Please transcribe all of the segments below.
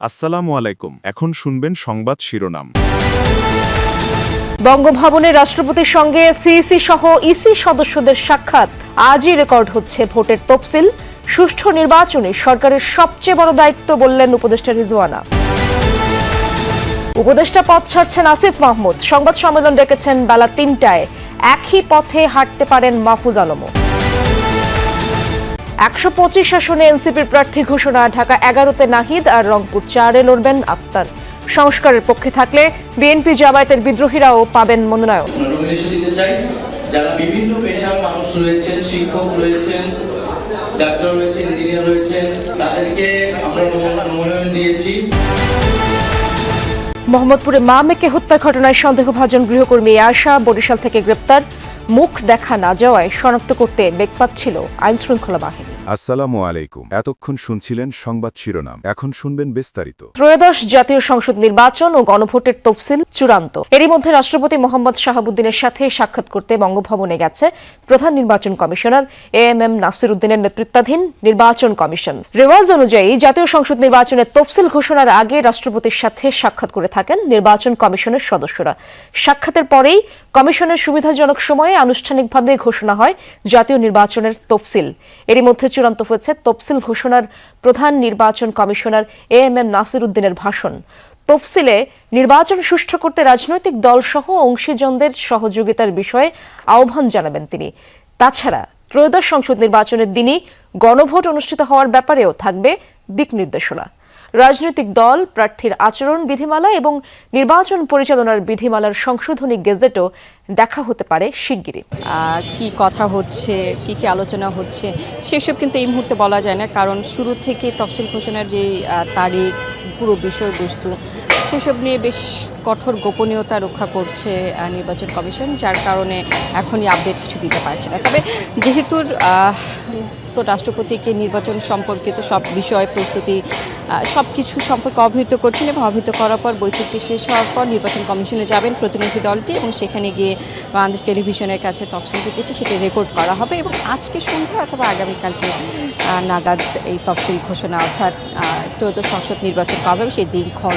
আসসালামু আলাইকুম। এখন শুনবেন সংবাদ শিরোনাম। বঙ্গভবনে রাষ্ট্রপতির সঙ্গে সিইসি সহ ইসি সদস্যদের সাক্ষাৎ। আজই রেকর্ড হচ্ছে ভোটের তফসিল। সুষ্ঠু নির্বাচনে সরকারের সবচেয়ে বড় দায়িত্ব বললেন উপদেষ্টা রিজওয়ানা। উপদেষ্টা পথ ছাড়ছেন আসিফ মাহমুদ। সংবাদ সম্মেলন ডেকেছেন বেলা তিনটায়। একই পথে হাঁটতে পারেন মাহফুজ আলমও। একশো পঁচিশ আসনে এনসিপির প্রার্থী ঘোষণা ঢাকা এগারোতে নাহিদ আর রংপুর চারে লড়বেন আক্তার সংস্কারের পক্ষে থাকলে বিএনপি জামায়াতের বিদ্রোহীরাও পাবেন মনোনয়ন। যারা বিভিন্ন পেশার মানুষ রয়েছেন শিক্ষক রয়েছেন ডাক্তার রয়েছেন ইঞ্জিনিয়ার রয়েছেন তাদেরকে আমরা মনোনয়ন দিয়েছি। মোহাম্মদপুরে মা মেয়েকে হত্যার ঘটনায় সন্দেহভাজন গৃহকর্মী আশা বরিশাল থেকে গ্রেপ্তার। মুখ দেখা না যাওয়ায় শনাক্ত করতে বেগ পাচ্ছিল আইন শৃঙ্খলা বাহিনী। আসসালামু আলাইকুম। এতক্ষণ শুনছিলেন সংবাদ শিরোনাম। এখন শুনবেন বিস্তারিত। ত্রয়োদশ জাতীয় সংসদ নির্বাচন ও গণভোটের তফসিল চূড়ান্ত। এরই মধ্যে রাষ্ট্রপতি মোহাম্মদ শাহাবুদ্দিনের সাথে সাক্ষাৎ করতে বঙ্গভবনে গেছে প্রধান নির্বাচন commissioner A M M Nasir উদ্দিনের নেতৃত্বাধীন নির্বাচন কমিশন। রেওয়াজ অনুযায়ী, জাতীয় সংসদ নির্বাচনের তফসিল ঘোষণার আগে রাষ্ট্রপতির সাথে সাক্ষাৎ করে থাকেন নির্বাচন কমিশনের সদস্যরা। সাক্ষাতের পরেই কমিশনের সুবিধাজনক সময়ে আনুষ্ঠানিকভাবে ঘোষণা হয় জাতীয় নির্বাচনের তফসিল। এরই মধ্যে চূড়ান্ত হয়েছে তফসিল ঘোষণার প্রধান নির্বাচন commissioner A M M Nasir উদ্দিনের ভাষণ। তফসিলে নির্বাচন সুষ্ঠু করতে রাজনৈতিক দলসহ অংশীজনদের সহযোগিতার বিষয়ে আহ্বান জানাবেন তিনি। তাছাড়া ত্রয়োদশ সংসদ নির্বাচনের দিনই গণভোট অনুষ্ঠিত হওয়ার ব্যাপারেও থাকবে দিক নির্দেশনা। রাজনৈতিক দল, প্রার্থীর আচরণ বিধিমালা এবং নির্বাচন পরিচালনার বিধিমালার সংশোধনী গেজেটও দেখা হতে পারে শিগগিরই। কি কথা হচ্ছে, কি কি আলোচনা হচ্ছে, সেসব কিন্তু এই মুহূর্তে বলা যায় না, কারণ শুরু থেকে তফসিল ঘোষণার যে তারিখ, পুরো বিষয়বস্তু সেসব নিয়ে বেশ কঠোর গোপনীয়তা রক্ষা করছে নির্বাচন কমিশন, যার কারণে এখনই আপডেট কিছু দিতে পারছে না। তবে যেহেতু রাষ্ট্রপতিকে নির্বাচন সম্পর্কিত সব বিষয়, প্রস্তুতি সব কিছু সম্পর্কে অবহিত করছেন এবং অবহিত করার পর বৈঠকটি শেষ হওয়ার পর নির্বাচন কমিশনে যাবেন প্রতিনিধি দলটি এবং সেখানে গিয়ে বাংলাদেশ টেলিভিশনের কাছে তফসিল যেটি সেটি রেকর্ড করা হবে এবং আজকে সন্ধ্যা অথবা আগামীকালকে নাগাদ এই তফসিল ঘোষণা অর্থাৎ ত্রয়োদশ সংসদ নির্বাচন করা হবে সেই দিনক্ষণ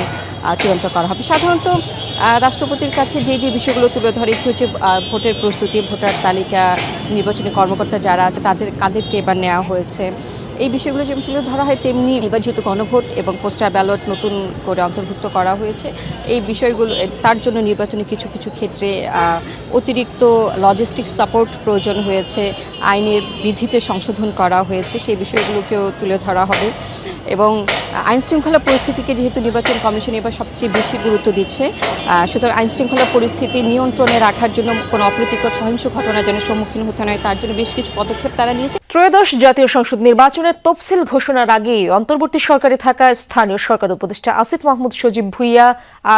চূড়ান্ত করা হবে। সাধারণত রাষ্ট্রপতির কাছে যে যে বিষয়গুলো তুলে ধরে হচ্ছে ভোটের প্রস্তুতি, ভোটার তালিকা নির্বাচনী কর্মকর্তা যারা আছে, তাদের কাদেরকে এবার নেওয়া হয়েছে। এই বিষয়গুলো যেমন তুলে ধরা হয়, তেমনি এবার যেহেতু গণভোট এবং পোস্টার ব্যালট নতুন করে অন্তর্ভুক্ত করা হয়েছে। এই বিষয়গুলো তার জন্য নির্বাচনে কিছু কিছু ক্ষেত্রে অতিরিক্ত লজিস্টিক সাপোর্ট প্রয়োজন হয়েছে, আইনের বিধিতে সংশোধন করা হয়েছে, সেই বিষয়গুলোকেও তুলে ধরা হবে। এবং আইন শৃঙ্খলা পরিস্থিতিকে যেহেতু নির্বাচন কমিশন এবার সবচেয়ে বেশি গুরুত্ব দিচ্ছে সুতরাং আইন শৃঙ্খলা পরিস্থিতি নিয়ন্ত্রণে রাখার জন্য কোনো অপ্রীতিকর সহিংস ঘটনার যেন সম্মুখীন হতে নয় তার জন্য বেশ কিছু পদক্ষেপ তারা নিয়েছে। ত্রয়োদশ জাতীয় সংসদ নির্বাচনের তফসিল ঘোষণার আগেই অন্তর্বর্তী সরকারে থাকা স্থানীয় সরকার উপদেষ্টা আসিফ মাহমুদ সজীব ভুইয়া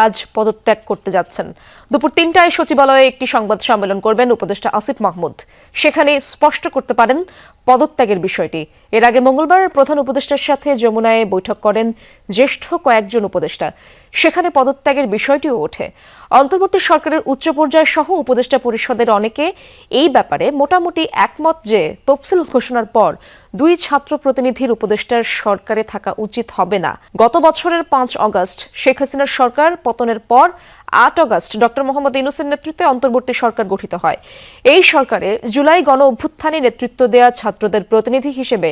আজ পদত্যাগ করতে যাচ্ছেন। দুপুর তিনটায় সচিবালয়ে একটি সংবাদ সম্মেলন করবেন উপদেষ্টা আসিফ মাহমুদ। সেখানে স্পষ্ট করতে পারেন পদত্যাগের বিষয়টি। এর আগে মঙ্গলবার প্রধান উপদেষ্টার সাথে যমুনায় বৈঠক করেন জ্যেষ্ঠ কয়েকজন উপদেষ্টা। সেখানে পদত্যাগের বিষয়টিও ওঠে। অন্তর্বর্তী সরকারের উচ্চ পর্যায় সহ উপদেষ্টা পরিষদের অনেকে এই ব্যাপারে মোটামুটি একমত যে তফসিল ঘোষণার পর দুই ছাত্র প্রতিনিধির উপদেষ্টার সরকারে থাকা উচিত হবে না। গত বছরের পাঁচ অগস্ট শেখ হাসিনার সরকার, পতনের পর আট অগস্ট ডক্টর মোহাম্মদ ইউনুসের নেতৃত্বে অন্তর্বর্তী সরকার গঠিত হয়। এই সরকারে জুলাই গণ অভ্যুত্থানে নেতৃত্ব দেওয়া ছাত্রদের প্রতিনিধি হিসেবে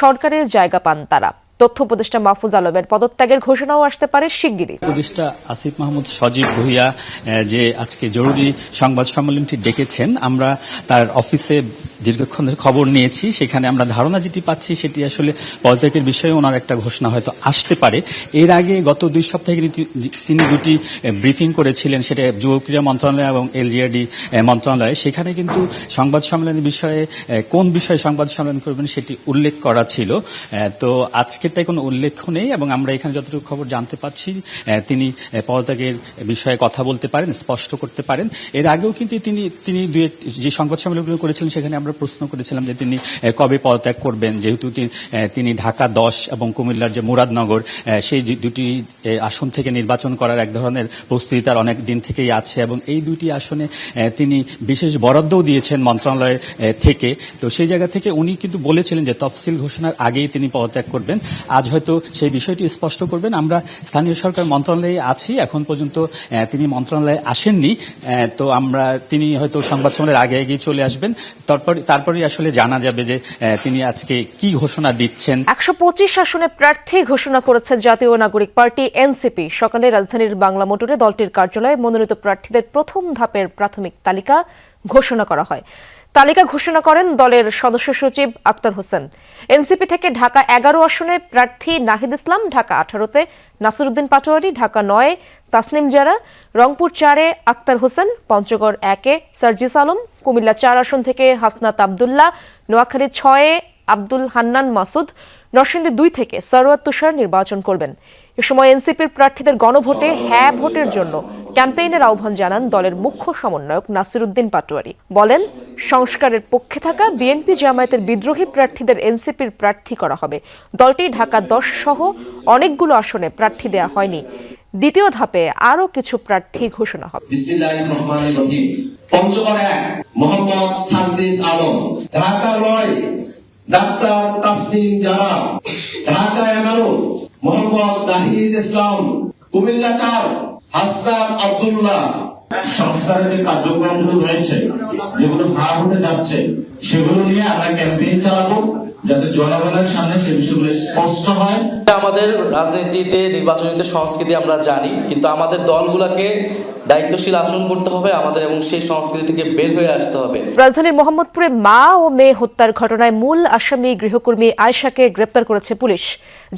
সরকারের জায়গা পান তারা। তথ্য উপদেষ্টা মাহফুজ আলমের পদত্যাগের ঘোষণাও আসতে পারে শিগগিরই। উপদেষ্টা আসিফ মাহমুদ সজীব ভুইয়া যে আজকে জরুরি সংবাদ সম্মেলনটি ডেকেছেন, আমরা তার অফিসে দীর্ঘক্ষণ ধরে খবর নিয়েছি, সেখানে আমরা ধারণা যেটি পাচ্ছি সেটি আসলে পদত্যাগের বিষয়ে ওনার একটা ঘোষণা হয়তো আসতে পারে। এর আগে গত দুই সপ্তাহে তিনি দুটি ব্রিফিং করেছিলেন সেটা যুব ক্রীড়া মন্ত্রণালয় এবং এলজিআরডি মন্ত্রণালয়। সেখানে কিন্তু সংবাদ সম্মেলনের বিষয়ে কোন বিষয়ে সংবাদ সম্মেলন করবেন সেটি উল্লেখ করা ছিল। তো আজকেরটাই কোনো উল্লেখ নেই এবং আমরা এখানে যতটুকু খবর জানতে পাচ্ছি তিনি পদত্যাগের বিষয়ে কথা বলতে পারেন, স্পষ্ট করতে পারেন। এর আগেও কিন্তু তিনি তিনি দুই যে সংবাদ সম্মেলনগুলো করেছিলেন সেখানে আমরা আমরা প্রশ্ন করেছিলাম যে তিনি কবে পদত্যাগ করবেন? যেহেতু তিনি- ঢাকা দশ এবং কুমিল্লার যে মুরাদনগর সেই দুটি আসন থেকে নির্বাচন করার এক ধরনের প্রস্তুতি তার অনেক দিন থেকেই আছে এবং এই দুটি আসনে তিনি বিশেষ বরাদ্দও দিয়েছেন মন্ত্রণালয়ের থেকে। তো সেই জায়গা থেকে উনি কিন্তু বলেছিলেন যে তফসিল ঘোষণার আগেই তিনি পদত্যাগ করবেন। আজ হয়তো সেই বিষয়টি স্পষ্ট করবেন। আমরা স্থানীয় সরকার মন্ত্রণালয়ে আছি, এখন পর্যন্ত তিনি মন্ত্রণালয়ে আসেননি। তো আমরা, তিনি হয়তো সংবাদ সম্মেলনের আগে আগেই চলে আসবেন। তারপর তারপরেই আসলে জানা যাবে যে তিনি আজকে কি ঘোষণা দিচ্ছেন। একশো পঁচিশ আসনে প্রার্থী ঘোষণা করেছে জাতীয় নাগরিক পার্টি, এনসিপি। সকালে রাজধানীর বাংলা মোটরে দলটির কার্যালয়ে মনোনীত প্রার্থীদের প্রথম ধাপের প্রাথমিক তালিকা। ঘোষণা করা হয়। তালিকা ঘোষণা করেন দলের সদস্য সচিব আক্তার হোসেন। এনসিপি থেকে ঢাকা এগারো আসনে প্রার্থী নাহিদ ইসলাম, ঢাকা আঠারোতে নাসিরুদ্দিন পাটোয়ারি, ঢাকা নয় তাসনিম জারা, রংপুর চারে আক্তার হোসেন, পঞ্চগড় একে সার্জিস আলম, কুমিল্লা চার আসন থেকে হাসনাত আবদুল্লাহ, নোয়াখালী ছয়ে আব্দুল হান্নান মাসুদ, নরসিংদী দুই থেকে সরোয়ার তুষার নির্বাচন করবেন। এ সময় এনসিপির প্রার্থীদের গণভোটে হ্যাঁ ভোটের জন্য ক্যাম্পেইনের আহ্বান জানান দলের মুখ্য সমন্বয়ক নাসিরুদ্দিন পাটোয়ারি। বলেন, সংস্কারের পক্ষে থাকা বিএনপি জামায়াতের বিদ্রোহী প্রার্থীদের এনসিপির প্রার্থী করা হবে। দলটি ঢাকা দশ সহ অনেকগুলো আসনে প্রার্থী দেয়া হয়নি। দ্বিতীয় ধাপে আরও কিছু প্রার্থী ঘোষণা হবে। ঢাকা এগারো, মোহাম্মদ তাহিদ ইসলাম। কুমিল্লা চার হাসনাত আব্দুল্লাহ। সংস্কারের যে কার্যক্রমগুলো রয়েছে যেগুলো ভাগ হতে যাচ্ছে সেগুলো নিয়ে আমরা ক্যাম্পেইন চালাবো যাতে জনগণের সামনে সে বিষয়গুলো স্পষ্ট হয়। আমাদের রাজনীতিতে নির্বাচনীতে সংস্কৃতি আমরা জানি কিন্তু আমাদের দলগুলোকে দায়িত্বশীল আচরণ করতে হবে আমাদের এবং সেই সংস্কৃতি থেকে বের হয়ে আসতে হবে। রাজধানীর মোহাম্মদপুরে মা ও মেয়ে হত্যার ঘটনায় মূল আসামি গৃহকর্মী আয়শাকে গ্রেপ্তার করেছে পুলিশ।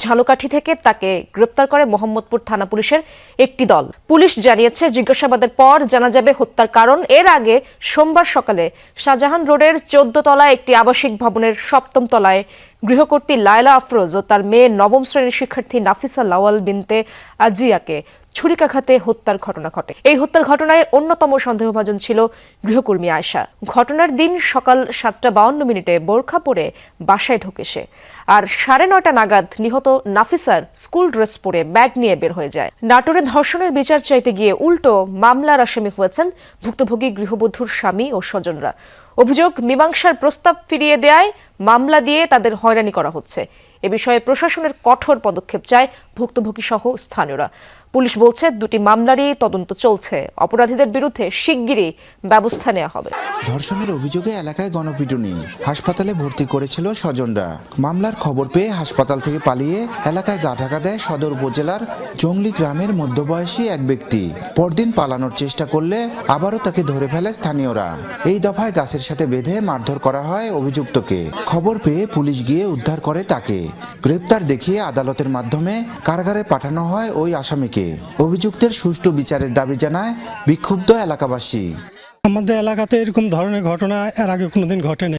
ঝালকাঠি থেকে তাকে গ্রেপ্তার করে মোহাম্মদপুর থানা পুলিশের একটি দল। পুলিশ জানিয়েছে, জিজ্ঞাসাবাদের পর জানা যাবে হত্যার কারণ। এর আগে সোমবার সকালে শাহজাহান রোডের চোদ্দ তলায় একটি আবাসিক ভবনের সপ্তম তলায় গৃহকর্ত্রী লায়লা আফরোজ ও তার মেয়ে নবম শ্রেণির শিক্ষার্থী নাফিসা লাওয়াল বিনতে আজিয়াকে ছুরিকাঘাতে হত্যার ঘটনা ঘটে। এই হত্যার ঘটনায় অন্যতম সন্দেহভাজন ছিল গৃহকর্মী আয়শা। ঘটনার দিন সকাল সাতটা বাউন্ন মিনিটে বোরখা পরে বাসায় ঢোকে সে। আর সাড়ে নয়টা নাগাদ নিহত নাফিসার স্কুল ড্রেস পরে ব্যাগ নিয়ে বের হয়ে যায়। নাটোরে ধর্ষণের বিচার চাইতে গিয়ে উল্টো মামলার আসামি হয়েছেন ভুক্তভোগী গৃহবধূর স্বামী ও স্বজনরা। অভিযোগ, মীমাংসার প্রস্তাব ফিরিয়ে দেয় মামলা দিয়ে তাদের হয়রানি করা হচ্ছে। এ বিষয়ে প্রশাসনের কঠোর পদক্ষেপ চায় ভুক্তভোগী সহ স্থানীয়রা। পুলিশ বলছে দুটি মামলারই তদন্ত চলছে। অপরাধীদের বিরুদ্ধে শিগগিরই ব্যবস্থা নেওয়া হবে। ধর্ষণের অভিযোগে এলাকায় গণপিটুনি। হাসপাতালে ভর্তি করেছিল স্বজনরা। মামলার খবর পেয়ে হাসপাতাল থেকে পালিয়ে এলাকায় গা ঢাকা দেয় সদর উপজেলার জঙ্গলি গ্রামের মধ্যবয়সী এক ব্যক্তি। পরদিন পালানোর চেষ্টা করলে আবারও তাকে ধরে ফেলে স্থানীয়রা। এই দফায় গাছের সাথে বেঁধে মারধর করা হয় অভিযুক্তকে। খবর পেয়ে পুলিশ গিয়ে উদ্ধার করে তাকে। গ্রেপ্তার দেখিয়ে আদালতের মাধ্যমে কারাগারে পাঠানো হয় ওই আসামিকে। অভিযুক্তের সুষ্ঠু বিচারের দাবি জানায় বিক্ষুব্ধ এলাকাবাসী। আমাদের এলাকাতে এরকম ধরনের ঘটনা এর আগে কোনোদিন ঘটেনি।